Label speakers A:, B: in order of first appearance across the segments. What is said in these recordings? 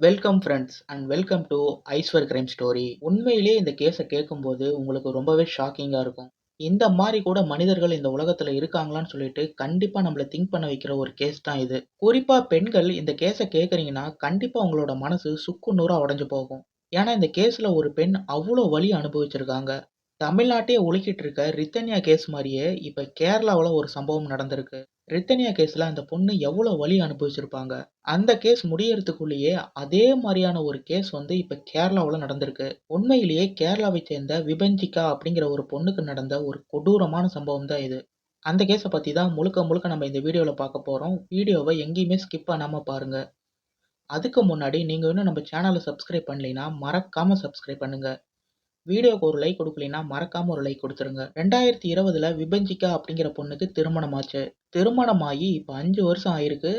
A: Welcome friends and welcome to Aishwar crime story உண்மையிலேயே இந்த கேஸை கேட்கும்போது உங்களுக்கு ரொம்பவே ஷாக்கிங்காக இருக்கும். இந்த மாதிரி கூட மனிதர்கள் இந்த உலகத்தில் இருக்காங்களான்னு சொல்லிட்டு கண்டிப்பாக நம்மளை திங்க் பண்ண வைக்கிற ஒரு கேஸ் தான் இது. குறிப்பாக பெண்கள் இந்த கேஸை கேட்குறீங்கன்னா கண்டிப்பாக உங்களோட மனசு சுக்கு நூறாக உடஞ்சு போகும். ஏன்னா இந்த கேஸில் ஒரு பெண் அவ்வளோ வழி அனுபவிச்சிருக்காங்க. தமிழ்நாட்டையே ஒழுக்கிட்டு இருக்க ரித்தன்யா கேஸ் மாதிரியே இப்போ கேரளாவில் ஒரு சம்பவம் நடந்திருக்கு. ரித்தனியா கேஸில் அந்த பொண்ணு எவ்வளோ வலி அனுபவிச்சிருப்பாங்க? அந்த கேஸ் முடியறதுக்குள்ளேயே அதே மாதிரியான ஒரு கேஸ் வந்து இப்போ கேரளாவில் நடந்திருக்கு. உண்மையிலேயே கேரளாவை சேர்ந்த விபஞ்சிகா அப்படிங்கிற ஒரு பொண்ணுக்கு நடந்த ஒரு கொடூரமான சம்பவம் தான் இது. அந்த கேஸை பற்றி தான் முழுக்க முழுக்க நம்ம இந்த வீடியோவில் பார்க்க போகிறோம் வீடியோவை எங்கேயுமே ஸ்கிப் பண்ணாமல் பாருங்கள் அதுக்கு முன்னாடி நீங்கள் இன்னும் நம்ம சேனலை சப்ஸ்கிரைப் பண்ணலைன்னா மறக்காமல் சப்ஸ்கிரைப் பண்ணுங்கள் வீடியோக்கு ஒரு லைக் கொடுக்கலைன்னா மறக்காமல் ஒரு லைக் கொடுத்துருங்க. ரெண்டாயிரத்தி இருபதில் விபஞ்சிகா அப்படிங்கிற பொண்ணுக்கு திருமணமாச்சு. திருமணமாகி இப்போ அஞ்சு வருஷம் ஆயிருக்கு.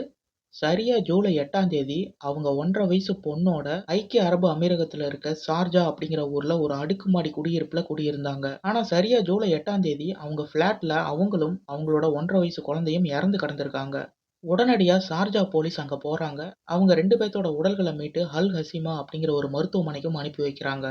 A: சரியா ஜூலை எட்டாம் தேதி அவங்க ஒன்றரை வயசு பொண்ணோட ஐக்கிய அரபு அமீரகத்தில் இருக்க சார்ஜா அப்படிங்கிற ஊரில் ஒரு அடுக்குமாடி குடியிருப்பில் குடியிருந்தாங்க. ஆனால் சரியாக ஜூலை எட்டாம் தேதி அவங்க ஃப்ளாட்டில் அவங்களும் அவங்களோட ஒன்றரை வயசு குழந்தையும் இறந்து கிடந்திருக்காங்க. உடனடியாக சார்ஜா போலீஸ் அங்கே போகிறாங்க அவங்க ரெண்டு பேர்த்தோட உடல்களை மீட்டு ஹல் ஹசிமா அப்படிங்கிற ஒரு மருத்துவமனைக்கும் அனுப்பி வைக்கிறாங்க.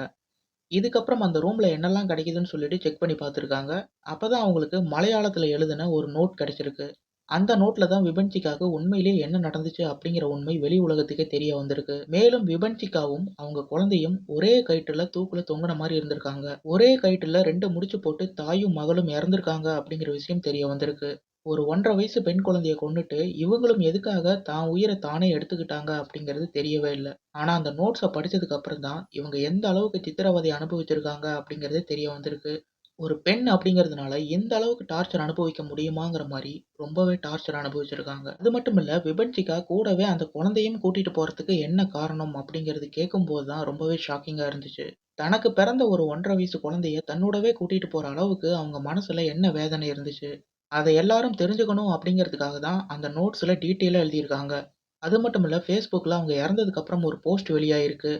A: இதுக்கப்புறம் அந்த ரூமில் என்னெல்லாம் கிடைக்குதுன்னு சொல்லிட்டு செக் பண்ணி பார்த்துருக்காங்க. அப்போ தான் அவங்களுக்கு மலையாளத்தில் எழுதின ஒரு நோட் கிடைச்சிருக்கு. அந்த நோட்டில் தான் விபன்சிக்காக உண்மையிலேயே என்ன நடந்துச்சு அப்படிங்கிற உண்மை வெளி உலகத்துக்கே தெரிய வந்திருக்கு. மேலும் விபன்சிக்காவும் அவங்க குழந்தையும் ஒரே கயிற்றுல தூக்குல தொங்கின மாதிரி இருந்திருக்காங்க. ஒரே கயிற்றுல ரெண்டு முடிச்சு போட்டு தாயும் மகளும் இறந்திருக்காங்க அப்படிங்கிற விஷயம் தெரிய வந்திருக்கு. ஒரு ஒன்றரை வயசு பெண் குழந்தைய கொண்டுட்டு இவங்களும் எதுக்காக தான் உயிரை தானே எடுத்துக்கிட்டாங்க அப்படிங்கிறது தெரியவே இல்லை. ஆனால் அந்த நோட்ஸை படித்ததுக்கு அப்புறம் தான் இவங்க எந்த அளவுக்கு சித்திரவதை அனுபவிச்சிருக்காங்க அப்படிங்கிறதே தெரிய வந்திருக்கு. ஒரு பெண் அப்படிங்கிறதுனால எந்த அளவுக்கு டார்ச்சர் அனுபவிக்க முடியுமாங்கிற மாதிரி ரொம்பவே டார்ச்சர் அனுபவிச்சிருக்காங்க. அது மட்டும் இல்ல விபஞ்சிக்கா கூடவே அந்த குழந்தையும் கூட்டிட்டு போறதுக்கு என்ன காரணம் அப்படிங்கிறது கேட்கும்போது தான் ரொம்பவே ஷாக்கிங்கா இருந்துச்சு. தனக்கு பிறந்த ஒரு ஒன்றரை வயசு குழந்தைய தன்னோடவே கூட்டிட்டு போற அளவுக்கு அவங்க மனசுல என்ன வேதனை இருந்துச்சு? அதை எல்லாரும் தெரிஞ்சுக்கணும் அப்படிங்கிறதுக்காக தான் அந்த நோட்ஸில் டீட்டெயிலாக எழுதியிருக்காங்க. அது மட்டும் இல்லை ஃபேஸ்புக்கில் அவங்க இறந்ததுக்கப்புறம் ஒரு போஸ்ட் வெளியாயிருக்கு.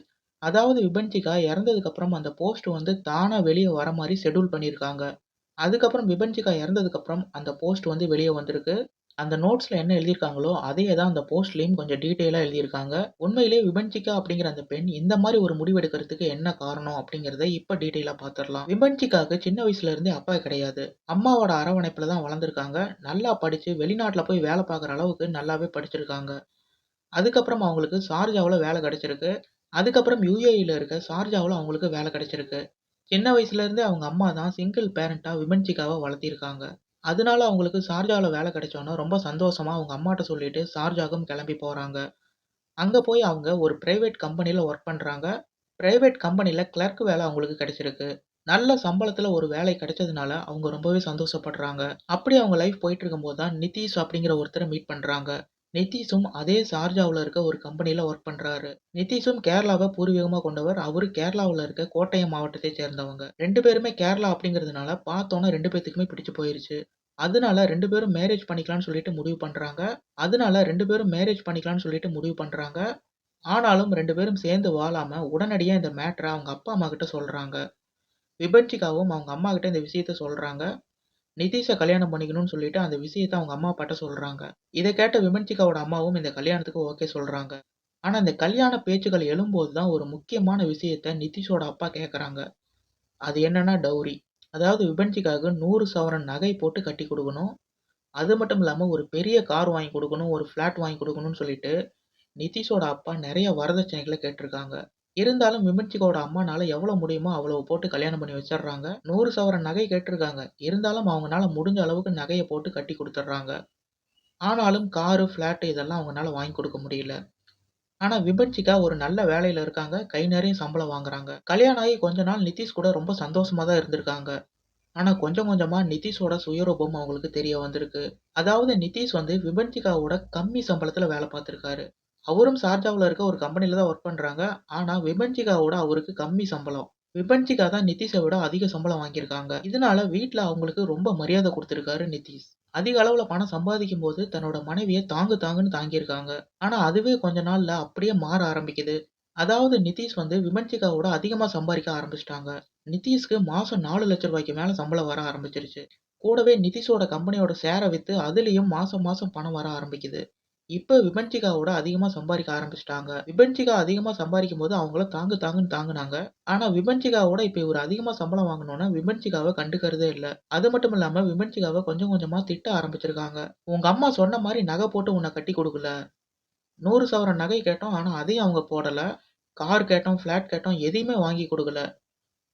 A: அதாவது விபன்சிகா இறந்ததுக்கப்புறம் அந்த போஸ்ட் வந்து தானாக வெளியே வர மாதிரி ஷெடியூல் பண்ணியிருக்காங்க. அதுக்கப்புறம் விபன்சிகா இறந்ததுக்கப்புறம் அந்த போஸ்ட் வந்து வெளியே வந்திருக்கு. அந்த நோட்ஸில் என்ன எழுதியிருக்காங்களோ அதே தான் அந்த போஸ்ட்லேயும் கொஞ்சம் டீட்டெயிலாக எழுதியிருக்காங்க. உண்மையிலே விபன்சிகா அப்படிங்கிற அந்த பெண் இந்த மாதிரி ஒரு முடிவெடுக்கிறதுக்கு என்ன காரணம் அப்படிங்கிறத இப்போ டீட்டெயிலாக பார்த்துடலாம் விபன்சிகாவுக்கு சின்ன வயசுல இருந்தே அப்பா கிடையாது. அம்மாவோட அரவணைப்பில் தான் வளர்ந்துருக்காங்க. நல்லா படித்து வெளிநாட்டில் போய் வேலை பார்க்குற அளவுக்கு நல்லாவே படிச்சிருக்காங்க. அதுக்கப்புறம் அவங்களுக்கு சார்ஜாவில் வேலை கிடைச்சிருக்கு. அதுக்கப்புறம் யூஏஇயில் இருக்க சார்ஜாவில் அவங்களுக்கு வேலை கிடைச்சிருக்கு. சின்ன வயசுலேருந்தே அவங்க அம்மா தான் சிங்கிள் பேரண்ட்டாக விபன்சிகாவை வளர்த்திருக்காங்க. அதனால அவங்களுக்கு ஷார்ஜாவில் வேலை கிடைச்சோன்னா ரொம்ப சந்தோஷமாக அவங்க அம்மாட்ட சொல்லிட்டு ஷார்ஜாவுக்கும் கிளம்பி போகிறாங்க அங்கே போய் அவங்க ஒரு ப்ரைவேட் கம்பெனியில் ஒர்க் பண்ணுறாங்க ப்ரைவேட் கம்பெனியில் கிளர்க் வேலை அவங்களுக்கு கிடைச்சிருக்கு. நல்ல சம்பளத்தில் ஒரு வேலை கிடைச்சதுனால அவங்க ரொம்பவே சந்தோஷப்படுறாங்க. அப்படி அவங்க லைஃப் போயிட்டு இருக்கும்போது தான் நிதிஷ் அப்படிங்கிற ஒருத்தரை மீட் பண்ணுறாங்க நிதிஷும் அதே சார்ஜாவில் இருக்க ஒரு கம்பெனியில் ஒர்க் பண்ணுறாரு நிதிஷும் கேரளாவை பூர்வீகமாக கொண்டவர். அவரு கேரளாவில் இருக்க கோட்டயம் மாவட்டத்தை சேர்ந்தவங்க. ரெண்டு பேருமே கேரளா அப்படிங்கிறதுனால பார்த்தோன்னே ரெண்டு பேர்த்துக்குமே பிடிச்சு போயிருச்சு. அதனால ரெண்டு பேரும் மேரேஜ் பண்ணிக்கலாம்னு சொல்லிட்டு முடிவு பண்ணுறாங்க அதனால ரெண்டு பேரும் மேரேஜ் பண்ணிக்கலாம்னு சொல்லிட்டு முடிவு பண்ணுறாங்க ஆனாலும் ரெண்டு பேரும் சேர்ந்து வாழாமல் உடனடியாக இந்த மேட்ரை அவங்க அப்பா அம்மா கிட்ட சொல்கிறாங்க விபஞ்சிகாவும் அவங்க அம்மா கிட்ட இந்த விஷயத்த சொல்கிறாங்க நிதிஷை கல்யாணம் பண்ணிக்கணும்னு சொல்லிட்டு அந்த விஷயத்தை அவங்க அம்மா அப்பாட்ட சொல்கிறாங்க இதை கேட்ட விமன்சிகாவோட அம்மாவும் இந்த கல்யாணத்துக்கு ஓகே சொல்கிறாங்க ஆனால் இந்த கல்யாண பேச்சுக்கள் எழும்போது தான் ஒரு முக்கியமான விஷயத்த நிதிஷோட அப்பா கேட்குறாங்க அது என்னன்னா டௌரி. அதாவது விபன்சிக்காக நூறு சவரன் நகை போட்டு கட்டி கொடுக்கணும். அது மட்டும் இல்லாமல் ஒரு பெரிய கார் வாங்கி கொடுக்கணும் ஒரு ஃப்ளாட் வாங்கி கொடுக்கணும்னு சொல்லிட்டு நிதிஷோட அப்பா நிறைய வரதட்சணைகளை கேட்டிருக்காங்க. இருந்தாலும் விமன்சிகாவோட அம்மானால எவ்வளோ முடியுமோ அவ்வளோ போட்டு கல்யாணம் பண்ணி வச்சிடுறாங்க நூறு சவரன் நகை கேட்டிருக்காங்க இருந்தாலும் அவங்களால முடிஞ்ச அளவுக்கு நகையை போட்டு கட்டி கொடுத்துட்றாங்க ஆனாலும் காரு ஃப்ளாட்டு இதெல்லாம் அவங்களால வாங்கி கொடுக்க முடியல ஆனா விபன்சிகா ஒரு நல்ல வேலையில இருக்காங்க. கை நிறைய சம்பளம் வாங்குறாங்க. கல்யாணம் ஆகி கொஞ்ச நாள் நிதிஷ் கூட ரொம்ப சந்தோஷமா தான் இருந்திருக்காங்க. ஆனா கொஞ்சம் கொஞ்சமா நிதிஷோட சுயரூபம் அவங்களுக்கு தெரிய வந்திருக்கு. அதாவது நிதிஷ் வந்து விபட்சிகாவோட கம்மி சம்பளத்துல வேலை பார்த்திருக்காரு. அவரும் ஷார்ஜாவுல இருக்க ஒரு கம்பெனியில தான் ஒர்க் பண்றாங்க. ஆனா விபன்சிகாவோட அவருக்கு கம்மி சம்பளம். விபன்சிகா தான் நிதிஷை விட அதிக சம்பளம் வாங்கியிருக்காங்க. இதனால வீட்ல அவங்களுக்கு ரொம்ப மரியாதை கொடுத்துருக்காரு நிதிஷ். அதிக அளவுல பணம் சம்பாதிக்கும் போது தன்னோட மனைவிய தாங்கு தாங்குன்னு தாங்கியிருக்காங்க. ஆனா அதுவே கொஞ்ச நாள்ல அப்படியே மாற ஆரம்பிக்குது. அதாவது நிதிஷ் வந்து விமன்சிகாவோட அதிகமா சம்பாதிக்க ஆரம்பிச்சிட்டாங்க. நிதிஷ்க்கு மாசம் நாலு லட்சம் ரூபாய்க்கு மேல சம்பளம் வர ஆரம்பிச்சிருச்சு. கூடவே நிதிஷோட கம்பெனியோட சேரை வித்து அதுலேயும் மாசம் மாசம் பணம் வர ஆரம்பிக்குது. இப்போ விபன்சிகாவோட அதிகமாக சம்பாதிக்க ஆரம்பிச்சிட்டாங்க விபன்சிகா சம்பாதிக்கும் சம்பாதிக்கும்போது அவங்கள தாங்கு தாங்குன்னு தாங்குனாங்க. ஆனால் விபன்சிகாவோட இப்போ இவர் அதிகமாக சம்பளம் வாங்கினோன்னா விபன்சிகாவ கண்டுக்கிறதே இல்லை அது மட்டும் இல்லாமல் விபன்சிகாவ கொஞ்சம் கொஞ்சமாக திட்ட ஆரம்பிச்சிருக்காங்க. உங்கள் அம்மா சொன்ன மாதிரி நகை போட்டு உன்னை கட்டி கொடுக்கல நூறு சவரன் நகை கேட்டோம். ஆனால் அதையும் அவங்க போடலை கார் கேட்டோம், ஃப்ளாட் கேட்டோம் எதையுமே வாங்கி கொடுக்கல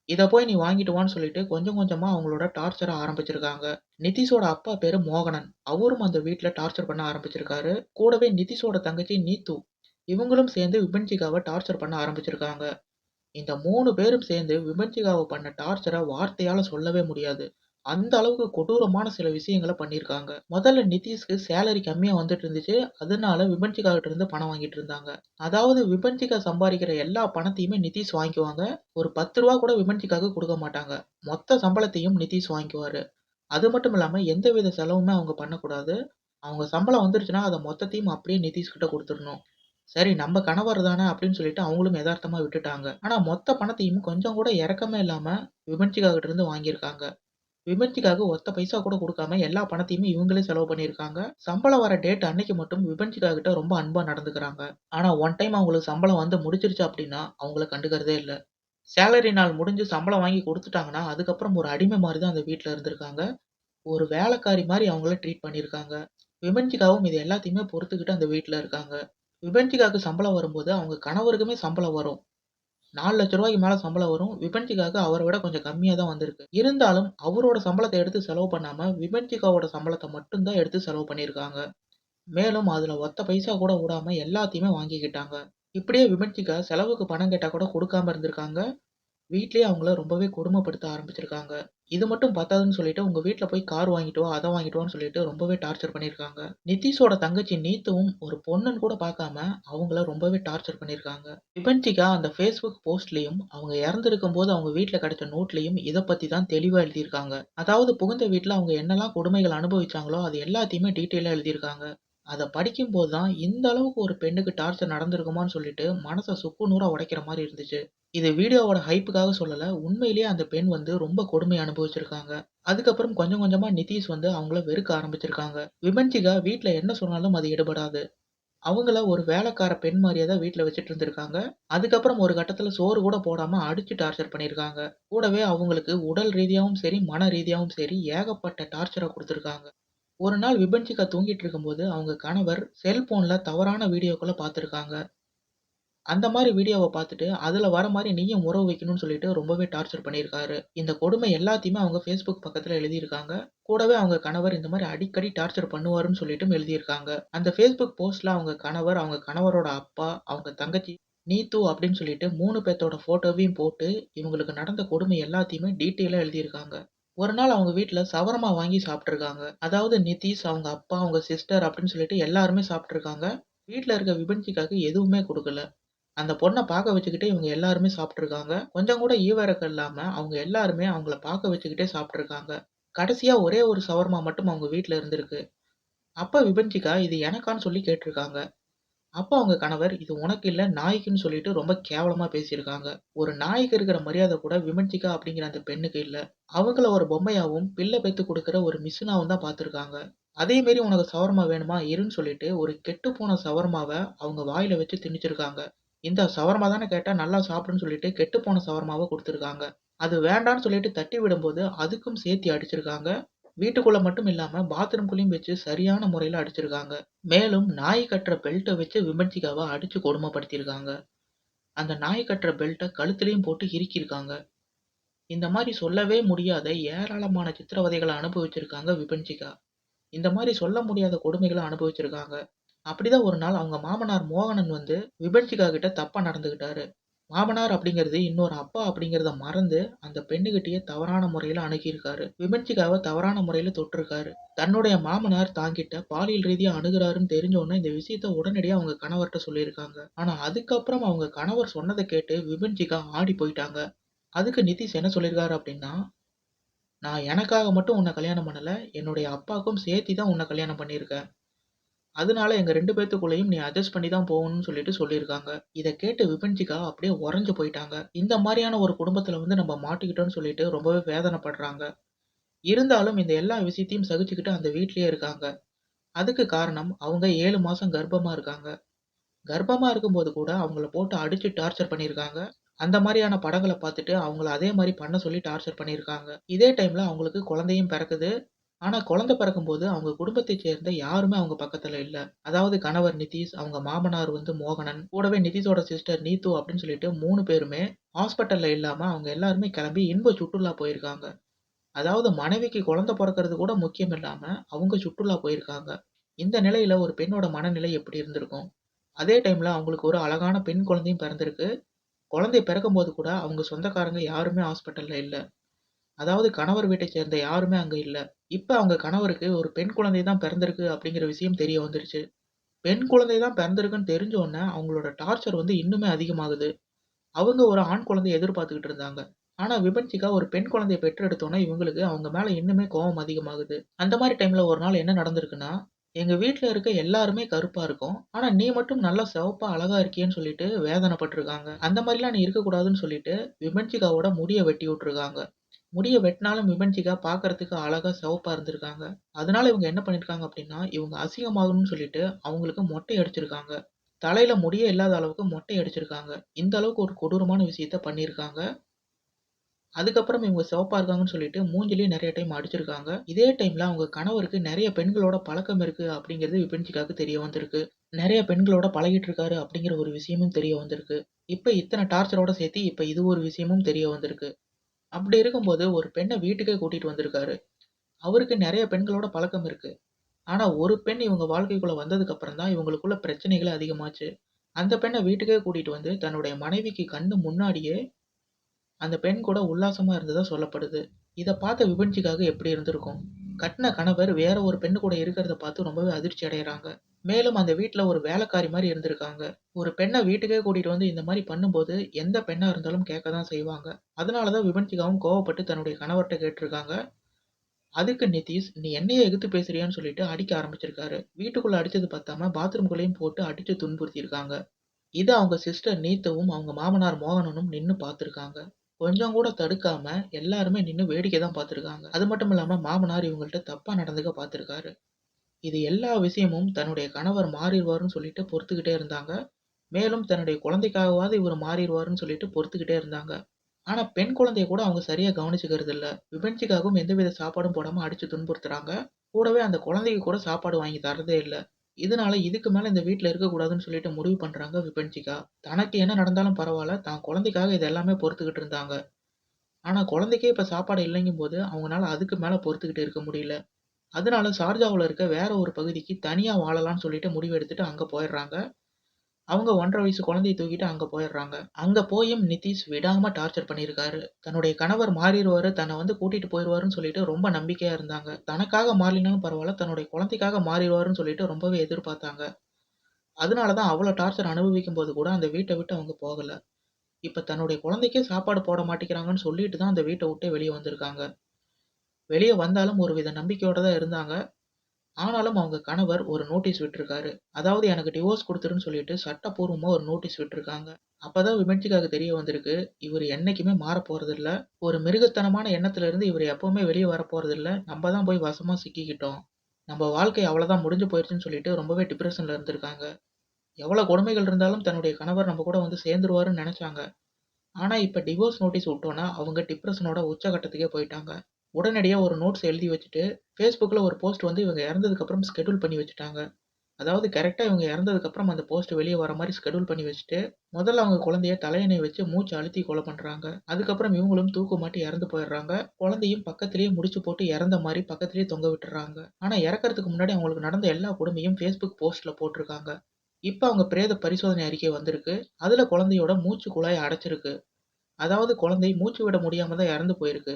A: இத போய் நீ வாங்கிட்டு வான்னு சொல்லிட்டு கொஞ்சம் கொஞ்சமா அவங்களோட டார்ச்சர ஆரம்பிச்சிருக்காங்க. நிதிஷோட அப்பா பேரு மோகனன். அவரும் அந்த வீட்ல டார்ச்சர் பண்ண ஆரம்பிச்சிருக்காரு. கூடவே நிதிஷோட தங்கச்சி நீத்து. இவங்களும் சேர்ந்து விபன்சிகாவ டார்ச்சர் பண்ண ஆரம்பிச்சிருக்காங்க. இந்த 3 பேரும் சேர்ந்து விபன்சிகாவ பண்ண டார்ச்சர வார்த்தையால சொல்லவே முடியாது. அந்த அளவுக்கு கொடூரமான சில விஷயங்களை பண்ணியிருக்காங்க. முதல்ல நிதிஷ்க்கு சேலரி கம்மியாக வந்துட்டு இருந்துச்சு. அதனால விபன்சிகா கிட்ட இருந்து பணம் வாங்கிட்டு இருந்தாங்க. அதாவது விபன்சிகா சம்பாதிக்கிற எல்லா பணத்தையுமே நிதிஷ் வாங்கிக்குவாங்க. ஒரு பத்து ரூபா கூட விபன்சிகாக்கு கொடுக்க மாட்டாங்க. மொத்த சம்பளத்தையும் நிதிஷ் வாங்கிக்குவாரு. அது மட்டும் இல்லாமல் எந்தவித செலவுமே அவங்க பண்ணக்கூடாது. அவங்க சம்பளம் வந்துருச்சுன்னா அதை மொத்தத்தையும் அப்படியே நிதிஷ் கிட்ட குடுத்துறணும். சரி நம்ம கணவர் தானே அப்படின்னு சொல்லிட்டு அவங்களும் யதார்த்தமாக விட்டுட்டாங்க. ஆனால் மொத்த பணத்தையும் கொஞ்சம் கூட இறக்கமே இல்லாமல் விபன்சிகா கிட்ட இருந்து வாங்கியிருக்காங்க. விபஞ்சிக்காக ஒத்த பைசா கூட கொடுக்காம எல்லா பணத்தையுமே இவங்களே செலவு பண்ணியிருக்காங்க. சம்பளம் வர டேட் அன்னைக்கு மட்டும் விபஞ்சிக்கா கிட்ட ரொம்ப அன்பா நடந்துக்கிறாங்க. ஆனா ஒன் டைம் அவங்களுக்கு சம்பளம் வந்து முடிச்சிருச்சு அப்படின்னா அவங்கள கண்டுக்கிறதே இல்ல. சேலரி நாள் முடிஞ்சு சம்பளம் வாங்கி கொடுத்துட்டாங்கன்னா அதுக்கப்புறம் ஒரு அடிமை மாதிரி தான் அந்த வீட்டில் இருந்திருக்காங்க. ஒரு வேலைக்காரி மாதிரி அவங்கள ட்ரீட் பண்ணியிருக்காங்க. விபன்சிகாவும் இது எல்லாத்தையுமே பொறுத்துக்கிட்டு அந்த வீட்டில் இருக்காங்க. விபன்சிகாக்கு சம்பளம் வரும்போது அவங்க கணவருக்குமே சம்பளம் வரும். நாலு லட்ச ரூபாய்க்கு மேல சம்பளம் வரும். விபன்சிகாவுக்கு அவரை விட கொஞ்சம் கம்மியா தான் வந்திருக்கு. இருந்தாலும் அவரோட சம்பளத்தை எடுத்து செலவு பண்ணாம, விபன்சிகாவோட சம்பளத்தை மட்டும்தான் எடுத்து செலவு பண்ணியிருக்காங்க. மேலும் அதுல ஒத்த பைசா கூட விடாம எல்லாத்தையுமே வாங்கிக்கிட்டாங்க. இப்படியே விபன்சிகா செலவுக்கு பணம் கேட்டா கூட கொடுக்காம இருந்திருக்காங்க. வீட்லேயே அவங்கள ரொம்பவே கொடுமைப்படுத்த ஆரம்பிச்சிருக்காங்க. இது மட்டும் பத்தாதுன்னு சொல்லிட்டு உங்க வீட்ல போய் கார் வாங்கிட்டு வா, அத வாங்கிட்டு வான்னு சொல்லிட்டு ரொம்பவே டார்ச்சர் பண்ணியிருக்காங்க. நிதிஷோட தங்கச்சி நீத்துவும் ஒரு பொண்ணுன்னு கூட பார்க்காம அவங்கள ரொம்பவே டார்ச்சர் பண்ணியிருக்காங்க. விபன்சிகா அந்த ஃபேஸ்புக் போஸ்ட்லயும் அவங்க இறந்திருக்கும்போது அவங்க வீட்ல கிடைச்ச நோட்லயும் இத பத்தி தான் தெளிவா எழுதியிருக்காங்க. அதாவது புகுந்த வீட்ல அவங்க என்னெல்லாம் கொடுமைகள் அனுபவிச்சாங்களோ அது எல்லாத்தையுமே டீட்டெயிலாக எழுதியிருக்காங்க. அதை படிக்கும்போது தான் இந்த அளவுக்கு ஒரு பெண்ணுக்கு டார்ச்சர் நடந்திருக்குமான்னு சொல்லிட்டு மனசை சுக்கு நூறா உடைக்கிற மாதிரி இருந்துச்சு. இது வீடியோவோட ஹைப்புக்காக சொல்லல. உண்மையிலேயே அந்த பெண் வந்து ரொம்ப கொடுமை அனுபவிச்சிருக்காங்க. அதுக்கப்புறம் கொஞ்சம் கொஞ்சமா நிதிஷ் வந்து அவங்கள வெறுக்க ஆரம்பிச்சிருக்காங்க. விமன்சிகா வீட்டில் என்ன சொன்னாலும் அது எடுபடாது. அவங்கள ஒரு வேலைக்கார பெண் மாதிரியே தான் வீட்டில் வச்சுட்டு இருந்திருக்காங்க. அதுக்கப்புறம் ஒரு கட்டத்தில் சோறு கூட போடாமல் அடிச்சு டார்ச்சர் பண்ணியிருக்காங்க. கூடவே அவங்களுக்கு உடல் ரீதியாகவும் சரி, மன ரீதியாகவும் சரி ஏகப்பட்ட டார்ச்சரை கொடுத்துருக்காங்க ஒரு நாள் விபன்சிகா தூங்கிட்டு இருக்கும்போது அவங்க கணவர் செல்போனில் தவறான வீடியோக்கள பார்த்துருக்காங்க அந்த மாதிரி வீடியோவை பார்த்துட்டு, அதில் வர மாதிரி நீயும் உறவு வைக்கணும்னு சொல்லிட்டு ரொம்பவே டார்ச்சர் பண்ணியிருக்காரு. இந்த கொடுமை எல்லாத்தையுமே அவங்க ஃபேஸ்புக் பக்கத்தில் எழுதியிருக்காங்க. கூடவே அவங்க கணவர் இந்த மாதிரி அடிக்கடி டார்ச்சர் பண்ணுவாருன்னு சொல்லிட்டும் எழுதியிருக்காங்க. அந்த ஃபேஸ்புக் போஸ்ட்டில் அவங்க கணவர், அவங்க கணவரோட அப்பா, அவங்க தங்கச்சி நீத்து அப்படின்னு சொல்லிட்டு 3 பேத்தோட ஃபோட்டோவையும் போட்டு, இவங்களுக்கு நடந்த கொடுமை எல்லாத்தையுமே டீட்டெயிலாக எழுதியிருக்காங்க. ஒரு நாள் அவங்க வீட்ல சவர்மா வாங்கி சாப்ட்டுருக்காங்க. அதாவது நிதிஷ், அவங்க அப்பா, அவங்க சிஸ்டர் அப்படின்னு சொல்லிட்டு எல்லாருமே சாப்ட்டுருக்காங்க. வீட்ல இருக்க விபன்சிகாக்கு எதுவுமே குடுக்கல. அந்த பொண்ண பார்க்க வச்சுக்கிட்டே இவங்க எல்லாருமே சாப்ட்டுருக்காங்க. கொஞ்சம் கூட ஈவரக்கம் இல்லாம அவங்க எல்லாருமே அவங்கள பார்க்க வச்சுக்கிட்டே சாப்ட்டுருக்காங்க. கடைசியா ஒரே ஒரு சவர்மா மட்டும் அவங்க வீட்ல இருந்திருக்கு. அப்ப விபன்சிகா இது எனக்கான்னு சொல்லி கேட்டிருக்காங்க. அப்போ அவங்க கணவர் இது உனக்கு இல்ல நாய்க்குன்னு சொல்லிட்டு ரொம்ப கேவலமா பேசியிருக்காங்க. ஒரு நாய்க்கு இருக்கிற மரியாதை கூட விபன்சிகா அப்படிங்கிற அந்த பெண்ணுக்கு இல்ல. அவங்கள ஒரு பொம்மையாவும், பிள்ளை பெத்து கொடுக்குற ஒரு மிஷினாவும் தான் பார்த்திருக்காங்க. அதே மாரி உனக்கு சவர்மா வேணுமா? இருன்னு சொல்லிட்டு ஒரு கெட்டுப்போன சவர்மாவ அவங்க வாயில வச்சு திணிச்சிருக்காங்க. இந்தா சவர்மா தானே கேட்ட நல்லா சாப்பிடுன்னு சொல்லிட்டு கெட்டுப்போன சவர்மாவ கொடுத்துருக்காங்க அது வேண்டான்னு சொல்லிட்டு தட்டி விடும்போது அதுக்கும் சேர்த்தி அடிச்சிருக்காங்க. வீட்டுக்குள்ள மட்டும் இல்லாம பாத்ரூம்குள்ளயும் வச்சு சரியான முறையில அடிச்சிருக்காங்க. மேலும் நாய் கட்டுற பெல்ட்ட வச்சு விபன்சிகாவ அடிச்சு கொடுமைப்படுத்தியிருக்காங்க. அந்த நாய் கட்டுற பெல்ட்ட கழுத்துலையும் போட்டு இறுக்கியிருக்காங்க. இந்த மாரி சொல்லவே முடியாத ஏராளமான சித்திரவதைகள அனுபவிச்சிருக்காங்க விபன்சிகா. இந்த மாரி சொல்ல முடியாத கொடுமைகள அனுபவிச்சிருக்காங்க. அப்படிதான் ஒரு நாள் அவங்க மாமனார் மோகனன் வந்து விபன்சிகா கிட்ட தப்பா நடந்துக்கிட்டாரு. மாமனார் அப்படிங்கிறது இன்னொரு அப்பா அப்படிங்கிறத மறந்து அந்த பெண்ணுகிட்டயே தவறான முறையில் அணுகியிருக்காரு. விபன்சிகாவ தவறான முறையில் தொட்டிருக்காரு. தன்னுடைய மாமனார் தாங்கிட்ட பாலியல் ரீதியாக அணுகிறாருன்னு தெரிஞ்சோடனே இந்த விஷயத்த உடனடியாக அவங்க கணவர்கிட்ட சொல்லியிருக்காங்க. ஆனால் அதுக்கப்புறம் அவங்க கணவர் சொன்னதை கேட்டு விமர்சிக்கா ஆடி போயிட்டாங்க. அதுக்கு நிதிஷ் என்ன சொல்லியிருக்காரு அப்படின்னா, நான் எனக்காக மட்டும் உன்னை கல்யாணம் பண்ணல. என்னுடைய அப்பாவுக்கும் சேர்த்தி தான் உன்னை கல்யாணம் பண்ணியிருக்கேன். அதனால எங்க 2 பேத்துக்குள்ளயும் நீ அட்ஜஸ்ட் பண்ணி தான் போகணும்னு சொல்லிட்டு சொல்லியிருக்காங்க. இத கேட்டு விபஞ்சிக்கா அப்படியே உறைஞ்சு போயிட்டாங்க. இந்த மாரியான ஒரு குடும்பத்துல வந்து நம்ம மாட்டிக்கிட்டோம்னு சொல்லிட்டு ரொம்பவே வேதனைப்படுறாங்க. இருந்தாலும் இந்த எல்லா விஷயத்தையும் சகிச்சுக்கிட்டு அந்த வீட்டிலேயே இருக்காங்க. அதுக்கு காரணம் அவங்க 7 மாசம் கர்ப்பமா இருக்காங்க. கர்ப்பமா இருக்கும்போது கூட அவங்கள போட்டு அடிச்சு டார்ச்சர் பண்ணியிருக்காங்க. அந்த மாரியான படங்கள பார்த்துட்டு அவங்கள அதே மாரி பண்ண சொல்லி டார்ச்சர் பண்ணியிருக்காங்க. இதே டைம்ல அவங்களுக்கு குழந்தையும் பிறக்குது. ஆனா குழந்தை பிறக்கும்போது அவங்க குடும்பத்தைச் சேர்ந்த யாருமே அவங்க பக்கத்துல இல்ல. அதாவது கணவர் நிதீஷ், அவங்க மாமனார் வந்து மோகனன், கூடவே நிதீஷோட சிஸ்டர் நீத்து அப்படின்னு சொல்லிட்டு 3 பேருமே ஹாஸ்பிட்டல்ல இல்லாம அவங்க எல்லாருமே கிளம்பி இன்ப சுற்றுலா போயிருக்காங்க. அதாவது மனைவிக்கு குழந்தை பொறக்கிறது கூட முக்கியம் இல்லாம அவங்க சுற்றுலா போயிருக்காங்க. இந்த நிலையில ஒரு பெண்ணோட மனநிலை எப்படி இருந்திருக்கும்? அதே டைம்ல அவங்களுக்கு ஒரு அழகான பெண் குழந்தையும் பிறந்திருக்கு. குழந்தை பிறக்கும்போது கூட அவங்க சொந்தக்காரங்க யாருமே ஹாஸ்பிட்டல்ல இல்ல. அதாவது கணவர் வீட்டைச் சேர்ந்த யாருமே அங்க இல்ல. இப்ப அவங்க கணவருக்கு ஒரு பெண் குழந்தை தான் பிறந்திருக்கு அப்படிங்கிற விஷயம் தெரிய வந்துருச்சு. பெண் குழந்தை தான் பிறந்திருக்குன்னு தெரிஞ்ச உடனே அவங்களோட டார்ச்சர் வந்து இன்னுமே அதிகமாகுது. அவங்க ஒரு ஆண் குழந்தைய எதிர்பார்த்துக்கிட்டு இருந்தாங்க. ஆனா விபன்சிகா ஒரு பெண் குழந்தைய பெற்றெடுத்தோனே இவங்களுக்கு அவங்க மேல இன்னுமே கோவம் அதிகமாகுது. அந்த மாரி டைம்ல ஒரு நாள் என்ன நடந்திருக்குன்னா, எங்க வீட்ல இருக்க எல்லாருமே கருப்பா இருக்கோம். ஆனா நீ மட்டும் நல்லா சிவப்பா அழகா இருக்கியேன்னு சொல்லிட்டு வேதனைப்பட்டுருக்காங்க. அந்த மாரிலாம் நீ இருக்கக்கூடாதுன்னு சொல்லிட்டு விபன்சிகாவோட முடிய வெட்டி விட்டுருக்காங்க. முடிய வெட்டினாலும் விபன்சிகா பார்க்கறதுக்கு அழகா சிவப்பா இருந்திருக்காங்க. அதனால இவங்க என்ன பண்ணியிருக்காங்க அப்படின்னா, இவங்க அசிங்கமாகணும்னு சொல்லிட்டு அவங்களுக்கு மொட்டை அடிச்சிருக்காங்க. தலையில முடியே இல்லாத அளவுக்கு மொட்டை அடிச்சிருக்காங்க. இந்த அளவுக்கு ஒரு கொடூரமான விஷயத்த பண்ணியிருக்காங்க. அதுக்கப்புறம் இவங்க சிவப்பா இருக்காங்கன்னு சொல்லிட்டு மூஞ்சிலயும் நெறைய டைம் அடிச்சிருக்காங்க. இதே டைம்ல அவங்க கணவருக்கு நெறைய பெண்களோட பழக்கம் இருக்கு அப்படிங்கிறது விபன்சிகாவுக்கு தெரிய வந்திருக்கு. நெறைய பெண்களோட பழகிட்டு இருக்காரு அப்படிங்கிற ஒரு விஷயமும் தெரிய வந்திருக்கு. இப்ப இத்தன டார்ச்சரோட சேர்த்து இப்ப இது ஒரு விஷயமும் தெரிய வந்திருக்கு. அப்படி இருக்கும்போது ஒரு பெண்ணை வீட்டுக்கே கூட்டிட்டு வந்திருக்காரு. அவருக்கு நெறைய பெண்களோட பழக்கம் இருக்கு. ஆனா ஒரு பெண் இவங்க வாழ்க்கைக்குள்ள வந்ததுக்கு அப்புறம் தான் இவங்களுக்குள்ள பிரச்சனைகள் அதிகமாச்சு. அந்த பெண்ண வீட்டுக்கே கூட்டிட்டு வந்து தன்னுடைய மனைவிக்கு கண்ணு முன்னாடியே அந்த பெண் கூட உல்லாசமா இருந்ததா சொல்லப்படுது. இத பார்த்த விபன்சிகாவுக்கு எப்படி இருந்திருக்கும்? கட்டுன கணவர் வேற ஒரு பெண்ணு கூட இருக்கிறத பார்த்து ரொம்பவே அதிர்ச்சி அடையறாங்க. மேலும் அந்த வீட்டில் ஒரு வேலைக்காரி மாதிரி இருந்திருக்காங்க. ஒரு பெண்ணை வீட்டுக்கே கூட்டிகிட்டு வந்து இந்த மாதிரி பண்ணும்போது எந்த பெண்ணாக இருந்தாலும் கேட்க தான் செய்வாங்க. அதனால தான் விபன்சிகாவும் கோவப்பட்டு தன்னுடைய கணவர்கிட்ட கேட்டிருக்காங்க. அதுக்கு நிதிஷ் "நீ என்னையே எகுத்து பேசுறியான்னு" சொல்லிட்டு அடிக்க ஆரம்பிச்சிருக்காரு. வீட்டுக்குள்ள அடிச்சது பார்த்தாம பாத்ரூம்குள்ளேயும் போட்டு அடிச்சு துன்புறுத்தியிருக்காங்க. இதை அவங்க சிஸ்டர் நீத்தவும் அவங்க மாமனார் மோகனனும் நின்று பார்த்துருக்காங்க கொஞ்சம் கூட தடுக்காம எல்லாருமே நின்று வேடிக்கை தான் பார்த்துருக்காங்க அது மட்டும் இல்லாமல் மாமனார் இவங்கள்ட்ட தப்பாக நடந்துக்க பார்த்துருக்காரு இது எல்லா விஷயமும் தன்னுடைய கணவர் மாறிடுவாருன்னு சொல்லிட்டு பொறுத்துக்கிட்டே இருந்தாங்க. மேலும் தன்னுடைய குழந்தைக்காகவாவது இவர் மாறிடுவாருன்னு சொல்லிட்டு பொறுத்துக்கிட்டே இருந்தாங்க. ஆனா பெண் குழந்தைய கூட அவங்க சரியா கவனிச்சுக்கிறது இல்ல. விபன்சிகாவுக்கும் எந்தவித சாப்பாடும் போடாம அடிச்சு துன்புறுத்துறாங்க. கூடவே அந்த குழந்தைக்கு கூட சாப்பாடு வாங்கி தரதே இல்லை இதனால இதுக்கு மேல இந்த வீட்டில் இருக்கக்கூடாதுன்னு சொல்லிட்டு முடிவு பண்றாங்க விபன்சிகா. தனக்கு என்ன நடந்தாலும் பரவாயில்ல தான் குழந்தைக்காக இது எல்லாமே பொறுத்துக்கிட்டு இருந்தாங்க. ஆனா குழந்தைக்கே இப்ப சாப்பாடு இல்லைங்கும் போது அவங்களால அதுக்கு மேல பொறுத்துக்கிட்டு இருக்க முடியல. அதனால ஷார்ஜாவுல இருக்க வேற ஒரு பகுதிக்கு தனியா வாழலாம்னு சொல்லிட்டு முடிவு எடுத்துட்டு அங்க போயிடுறாங்க. அவங்க 1 1/2 வயசு குழந்தைய தூக்கிட்டு அங்க போயிடுறாங்க. அங்க போயும் நிதிஷ் விடாம டார்ச்சர் பண்ணியிருக்காரு. தன்னுடைய கணவர் மாறிருவாரு, தன்னை வந்து கூட்டிட்டு போயிருவாருன்னு சொல்லிட்டு ரொம்ப நம்பிக்கையா இருந்தாங்க. தனக்காக மாறலினாலும் பரவால்ல, தன்னுடைய குழந்தைக்காக மாறிருவாருன்னு சொல்லிட்டு ரொம்பவே எதிர்பார்த்தாங்க. அதனால தான் அவ்வளோ டார்ச்சர் அனுபவிக்கும்போது கூட அந்த வீட்ட விட்டு அவங்க போகல. இப்ப தன்னுடைய குழந்தைக்கே சாப்பாடு போட மாட்டேங்கிறாங்கன்னு சொல்லிட்டு தான் அந்த வீட்ட விட்டே வெளிய வந்திருக்காங்க. வெளியே வந்தாலும் ஒருவித நம்பிக்கையோட தான் இருந்தாங்க. ஆனாலும் அவங்க கணவர் ஒரு நோட்டீஸ் விட்டிருக்காரு. அதாவது எனக்கு டிவோர்ஸ் கொடுத்துருன்னு சொல்லிட்டு சட்டப்பூர்வமாக ஒரு நோட்டீஸ் விட்டிருக்காங்க. அப்பதான் விமர்சிக்காக தெரிய வந்திருக்கு, இவர் என்னைக்குமே மாற போறதில்ல. ஒரு மிருகத்தனமான எண்ணத்துல இருந்து இவர் எப்பவுமே வெளியே வரப்போகிறதில்ல நம்ம தான் போய் வசமா சிக்கிக்கிட்டோம். நம்ம வாழ்க்கை அவ்வளோதான் முடிஞ்சு போயிருச்சுன்னு சொல்லிட்டு ரொம்பவே டிப்ரெஷனில் இருந்திருக்காங்க. எவ்வளோ கொடுமைகள் இருந்தாலும் தன்னுடைய கணவர் நம்ம கூட வந்து சேர்ந்துருவாருன்னு நினச்சாங்க ஆனால் இப்போ டிவோர்ஸ் நோட்டீஸ் விட்டோன்னா அவங்க டிப்ரெஷனோட உச்சகட்டத்துக்கே போயிட்டாங்க. உடனடியாக ஒரு நோட்ஸ் எழுதி வச்சுட்டு, ஃபேஸ்புக்கில் ஒரு போஸ்ட் வந்து இவங்க இறந்ததுக்கப்புறம் ஸ்கெடியூல் பண்ணி வச்சுட்டாங்க. அதாவது கரெக்டாக இவங்க இறந்ததுக்கப்புறம் அந்த போஸ்ட் வெளியே வர மாதிரி ஸ்கெடியூல் பண்ணி வச்சுட்டு, முதல்ல அவங்க குழந்தைய தலையணை வச்சு மூச்சு அழுத்தி கொலை பண்ணுறாங்க அதுக்கப்புறம் இவங்களும் தூக்கு மாட்டி இறந்து போயிடுறாங்க. குழந்தையும் பக்கத்திலேயே முடிச்சு போட்டு இறந்த மாதிரி பக்கத்திலேயே தொங்க விட்டுறாங்க ஆனால் இறக்கறதுக்கு முன்னாடி அவங்களுக்கு நடந்த எல்லா கொடுமையும் ஃபேஸ்புக் போஸ்ட்டில் போட்டிருக்காங்க. இப்போ அவங்க பிரேத பரிசோதனை அறிக்கை வந்திருக்கு. அதில் குழந்தையோட மூச்சு குழாய் அடைச்சிருக்கு. அதாவது குழந்தை மூச்சு விட முடியாமல் தான் இறந்து போயிருக்கு.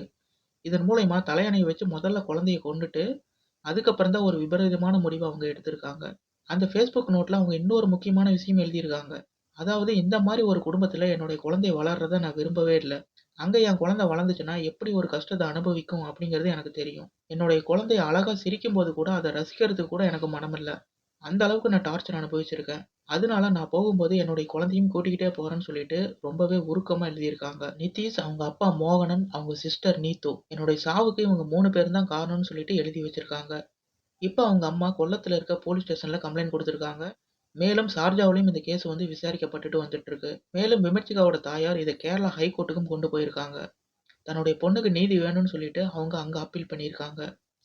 A: இதன் மூலயமா தலையணையை வச்சு முதல்ல குழந்தைய கொண்டுட்டு அதுக்கப்புறம் தான் ஒரு விபரீதமான முடிவை அவங்க எடுத்திருக்காங்க. அந்த ஃபேஸ்புக் நோட்டில் அவங்க இன்னொரு முக்கியமான விஷயம் எழுதியிருக்காங்க. அதாவது இந்த மாதிரி ஒரு குடும்பத்தில் என்னுடைய குழந்தை வளர்றத நான் விரும்பவே இல்லை அங்கே என் குழந்தை வளர்ந்துச்சுன்னா எப்படி ஒரு கஷ்டத்தை அனுபவிக்கும் அப்படிங்கிறது எனக்கு தெரியும். என்னுடைய குழந்தை சிரிக்கும் சிரிக்கும்போது கூட அதை ரசிக்கிறதுக்கு கூட எனக்கு மனமில்லை அந்த அளவுக்கு நான் டார்ச்சர் அனுபவிச்சிருக்கேன். அதனால நான் போகும்போது என்னுடைய குழந்தையும் கூட்டிக்கிட்டே போறேன்னு சொல்லிட்டு ரொம்பவே உருக்கமா எழுதியிருக்காங்க. நிதீஷ், அவங்க அப்பா மோகனன், அவங்க சிஸ்டர் நீத்து. என்னுடைய சாவுக்கு இவங்க மூணு பேரும் தான் காரணம்னு சொல்லிட்டு எழுதி வச்சிருக்காங்க. இப்போ அவங்க அம்மா கொல்லத்தில் இருக்க போலீஸ் ஸ்டேஷன்ல கம்ப்ளைண்ட் கொடுத்துருக்காங்க மேலும் சார்ஜாவிலையும் இந்த கேஸ் வந்து விசாரிக்கப்பட்டுட்டு வந்துட்டு இருக்கு. மேலும் விமர்சிகாவோட தாயார் இதை கேரளா ஹைகோர்ட்டுக்கும் கொண்டு போயிருக்காங்க. தன்னுடைய பொண்ணுக்கு நீதி வேணும்னு சொல்லிட்டு அவங்க அங்கே அப்பீல் பண்ணியிருக்காங்க.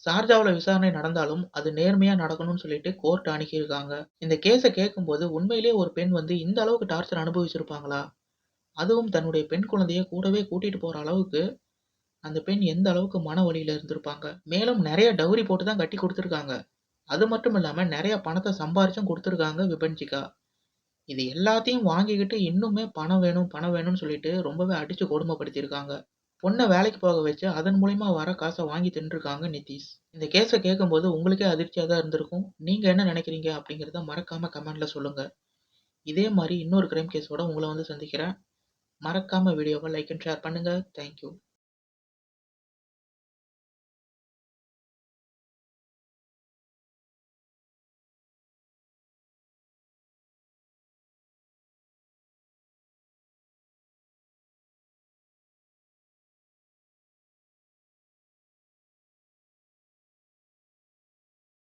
A: சார்ஜாவில் விசாரணை நடந்தாலும் அது நேர்மையாக நடக்கணும்னு சொல்லிட்டு கோர்ட் அணுகியிருக்காங்க. இந்த கேஸை கேட்கும்போது உண்மையிலேயே ஒரு பெண் வந்து இந்த அளவுக்கு டார்ச்சர் அனுபவிச்சிருப்பாங்களா? அதுவும் தன்னுடைய பெண் குழந்தைய கூடவே கூட்டிட்டு போகிற அளவுக்கு அந்த பெண் எந்த அளவுக்கு மன வழியில் இருந்திருப்பாங்க. மேலும் நிறைய டவுரி போட்டு தான் கட்டி கொடுத்துருக்காங்க அது மட்டும் இல்லாமல் நிறைய பணத்தை சம்பாரிச்சும் கொடுத்துருக்காங்க விபன்சிகா. இது எல்லாத்தையும் வாங்கிக்கிட்டு இன்னுமே பணம் வேணும், பணம் வேணும்னு சொல்லிட்டு ரொம்பவே அடித்து கொடுமைப்படுத்தியிருக்காங்க. பொண்ணை வேலைக்கு போக வச்சு அதன் மூலிமா வர காசை வாங்கி தின்றுருக்காங்க நிதிஷ் இந்த கேஸை கேட்கும்போது உங்களுக்கே அதிர்ச்சியாக தான் இருந்திருக்கும். நீங்கள் என்ன நினைக்கிறீங்க அப்படிங்கிறத மறக்காமல் கமெண்டில் சொல்லுங்கள் இதே மாதிரி இன்னொரு கிரைம் கேஸோட உங்களை வந்து சந்திக்கிறேன். மறக்காமல் வீடியோவை லைக் அண்ட் ஷேர் பண்ணுங்கள் தேங்க் யூ.